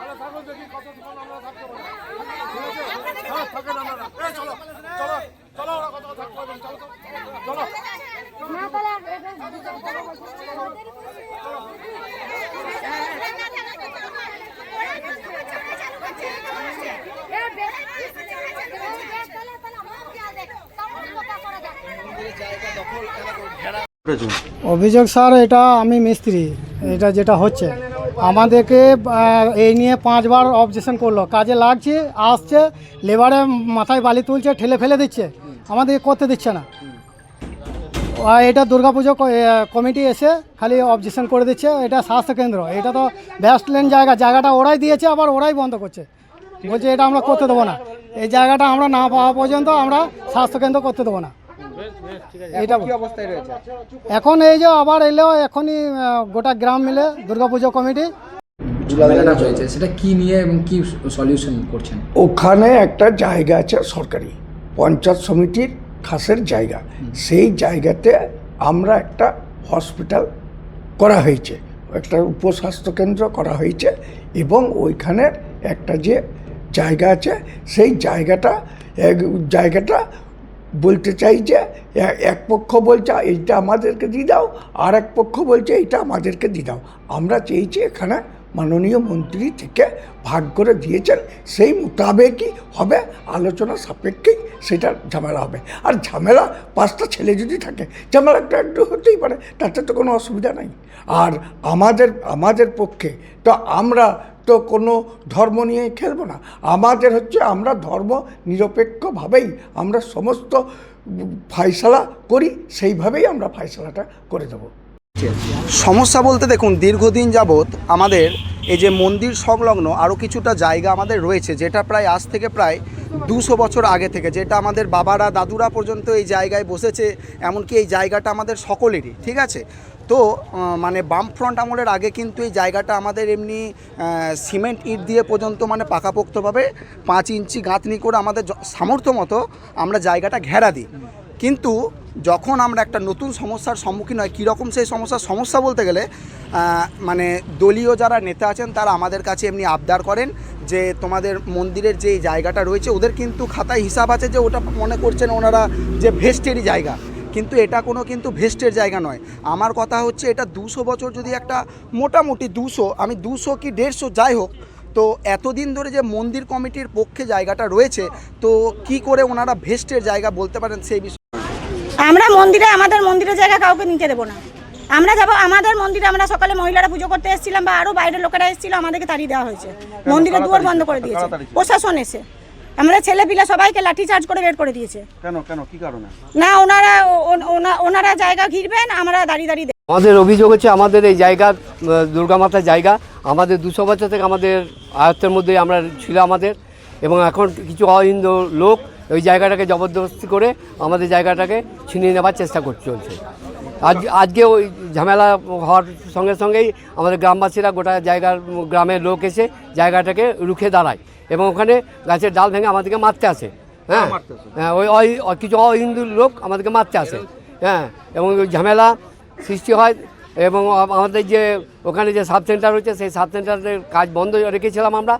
আমরা থাকব দেখি কত আমরা থাকতে পারি অভিযোগ স্যার এটা আমি মিস্ত্রি এটা যেটা হচ্ছে। আমাদেরকে এই নিয়ে পাঁচবার অবজেকশন করল। কাজে লাগছে, আসছে, লেবারে মাথায় বালি তুলছে, ঠেলে ফেলে দিচ্ছে। আমাদেরকে করতে দিচ্ছে না। এটা দুর্গাপুজো কমিটি এসে খালি অবজেকশন করে দিচ্ছে। এটা স্বাস্থ্যকেন্দ্র এটা তো ব্যাস্টল্যান্ড জায়গা। জায়গাটা ওরাই দিয়েছে, আবার ওরাই বন্ধ করছে। বলছে এটা আমরা করতে দেবো না। এই জায়গাটা আমরা না পাওয়া পর্যন্ত আমরা স্বাস্থ্যকেন্দ্র করতে দেবো না। এটা কি অবস্থায় রয়েছে? এখন এই যে আবার এলো এখনই গোটা গ্রাম মিলে দুর্গাপুজো কমিটি। ঝামেলাটা হয়েছে সেটা কি নিয়ে এবং কি সলিউশন করছেন? ওখানে একটা জায়গা আছে সরকারি পঞ্চায়েত সমিতির খাসের জায়গা। সেই জায়গাতে আমরা একটা হসপিটাল করা হয়েছে একটা উপস্বাস্থ্য কেন্দ্র করা হয়েছে এবং ওইখানের একটা যে জায়গা আছে সেই জায়গাটা এক- জায়গাটা বলতে চাই যে এক পক্ষ বলছে, এইটা আমাদেরকে দিয়ে দাও। আর এক পক্ষ বলছে, এইটা আমাদেরকে দিয়ে দাও। আমরা চেয়েছি এখানে মাননীয় মন্ত্রী থেকে ভাগ করে দিয়েছেন। সেই মোতাবেকই হবে, আলোচনা সাপেক্ষেই সেটা ঝামেলা হবে। আর ঝামেলা পাঁচটা ছেলে যদি থাকে, ঝামেলা একটা একটু হতেই পারে, তাতে তো কোনো অসুবিধা নাই। আর আমাদের আমাদের পক্ষে তো আমরা তো কোনো ধর্ম নিয়ে খেলব না। আমাদের হচ্ছে আমরা ধর্ম নিরপেক্ষভাবেই আমরা সমস্ত ফাইসলা করি সেইভাবেই আমরা ফাইসলাটা করে দেব। সমস্যা বলতে দেখুন দীর্ঘদিন যাবৎ আমাদের এই যে মন্দির সংলগ্ন আরও কিছুটা জায়গা আমাদের রয়েছে, যেটা প্রায় আজ থেকে প্রায় দুশো বছর আগে থেকে, যেটা আমাদের বাবারা, দাদুরা পর্যন্ত এই জায়গায় বসেছে, এমনকি এই জায়গাটা আমাদের সকলেরই, ঠিক আছে? তো মানে বামফ্রন্ট আমলের আগে কিন্তু এই জায়গাটা আমাদের এমনি সিমেন্ট ইট দিয়ে পর্যন্ত মানে পাকাপোক্তভাবে পাঁচ ইঞ্চি গাঁথনি করে আমাদের সামর্থ্য মতো আমরা জায়গাটা ঘেরা দিই। কিন্তু যখন আমরা একটা নতুন সমস্যার সম্মুখীন হয়, কীরকম সেই সমস্যার সমস্যা বলতে গেলে মানে দলীয় যারা নেতা আছেন, তারা আমাদের কাছে এমনি আবদার করেন যে তোমাদের মন্দিরের যে জায়গাটা রয়েছে, ওদের কিন্তু খাতায় হিসাব আছে যে ওটা মনে করছেন ওনারা যে ভেস্টেরই জায়গা। কিন্তু এটা কোনো কিন্তু ভেস্টের জায়গা নয়। আমার কথা হচ্ছে এটা দুশো বছর যদি একটা মোটামুটি দুশো, আমি দুশো কি দেড়শো যাই হোক, তো এতদিন ধরে যে মন্দির কমিটির পক্ষে জায়গাটা রয়েছে, তো কি করে ওনারা ভেস্টের জায়গা বলতে পারেন সেই বিষয়ে আমরা মন্দিরে আমাদের মন্দিরের জায়গা কাউকে নিতে দেবো না। আমরা যাব আমাদের মন্দিরে আমরা সকালে মহিলারা পুজো করতে এসেছিলাম বা আরও বাইরের লোকেরা এসেছিল আমাদেরকে তাড়িয়ে দেওয়া হয়েছে। মন্দিরে দুয়ার বন্ধ করে দিয়েছে। প্রশাসন এসে। আমরা ছেলে পিলা সবাইকে লাঠি চার্জ করে বের করে দিয়েছে। কেন কেন কি কারণে? না ওনারা ওনারা জায়গা ঘিরবেন আমরা দাঁড়িয়ে দাঁড়িয়ে আমাদের অভিযোগ হচ্ছে আমাদের এই জায়গা দুর্গা মাতার জায়গা। আমাদের দুশো বছর থেকে আমাদের আয়ত্তের মধ্যে আমরা ছিল আমাদের। এবং এখন কিছু অহিন্দু লোক ওই জায়গাটাকে জবরদস্তি করে আমাদের জায়গাটাকে ছিনিয়ে নেবার চেষ্টা করতে চলছে। আজ আজকে ওই ঝামেলা হওয়ার সঙ্গে সঙ্গেই আমাদের গ্রামবাসীরা গোটা জায়গার গ্রামের লোক এসে জায়গাটাকে রুখে দাঁড়ায় এবং ওখানে গাছের ডাল ভেঙে আমাদেরকে মারতে আসে। হ্যাঁ? হ্যাঁ ওই অহি- কিছু অহিন্দু লোক আমাদেরকে মারতে আসে। হ্যাঁ এবং ওই ঝামেলা সৃষ্টি হয় এবং আমাদের যে ওখানে যে সাব সেন্টার হচ্ছে সেই সাব সেন্টারের কাজ বন্ধ রেখেছিলাম আমরা।